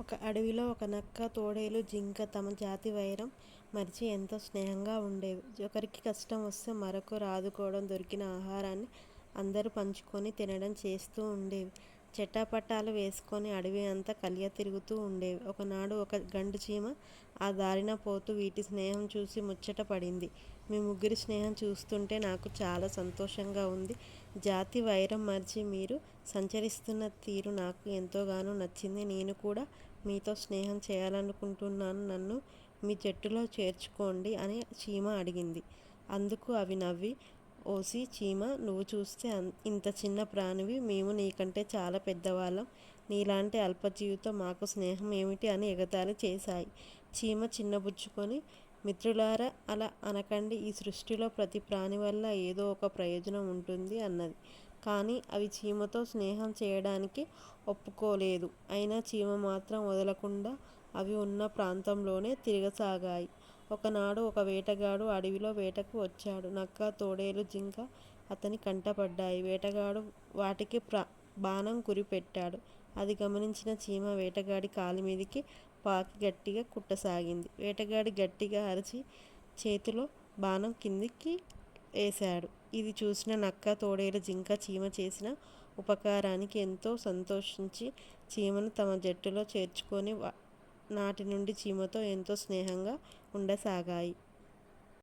ఒక అడవిలో ఒక నక్క తోడేలు జింక తమ జాతి వైరం మరిచి ఎంతో స్నేహంగా ఉండేవి. ఒకరికి కష్టం వస్తే మరొకరు ఆదుకోవడం దొరికిన ఆహారాన్ని అందరూ పంచుకొని తినడం చేస్తూ ఉండేవి. చెట్టాపట్టాలు వేసుకొని అడవి అంతా కలియ తిరుగుతూ ఉండేవి. ఒకనాడు ఒక గండు చీమ ఆ దారిన పోతూ వీటి స్నేహం చూసి ముచ్చట పడింది. మీ ముగ్గురి స్నేహం చూస్తుంటే నాకు చాలా సంతోషంగా ఉంది. జాతి వైరం మరిచి మీరు సంచరిస్తున్న తీరు నాకు ఎంతోగానో నచ్చింది. నేను కూడా మీతో స్నేహం చేయాలనుకుంటున్నాను. నన్ను మీ జట్టులో చేర్చుకోండి అని చీమ అడిగింది. అందుకు అవి నవ్వి ఓసి చీమ నువ్వు చూస్తే ఇంత చిన్న ప్రాణివి మేము నీకంటే చాలా పెద్దవాళ్ళం. నీలాంటి అల్పజీవితో మాకు స్నేహం ఏమిటి అని ఎగతాళి చేశాయి. చీమ చిన్నబుచ్చుకొని మిత్రులారా అలా అనకండి ఈ సృష్టిలో ప్రతి ప్రాణి వల్ల ఏదో ఒక ప్రయోజనం ఉంటుంది అన్నది. కానీ అవి చీమతో స్నేహం చేయడానికి ఒప్పుకోలేదు. అయినా చీమ మాత్రం వదలకుండా అవి ఉన్న ప్రాంతంలోనే తిరగసాగాయి. ఒకనాడు ఒక వేటగాడు అడవిలో వేటకు వచ్చాడు. నక్క తోడేలు జింక అతని కంటపడ్డాయి. వేటగాడు వాటికి ప్ర బాణం కురిపెట్టాడు. అది గమనించిన చీమ వేటగాడి కాలి మీదికి పాకి గట్టిగా కుట్టసాగింది. వేటగాడి గట్టిగా అరిచి చేతిలో బాణం కిందికి వేశాడు. ఇది చూసిన నక్క తోడేలు జింక చీమ చేసిన ఉపకారానికి ఎంతో సంతోషించి చీమను తమ జట్టులో చేర్చుకొని నాటి నుండి చీమతో ఎంతో స్నేహంగా ఉండసాగాయి.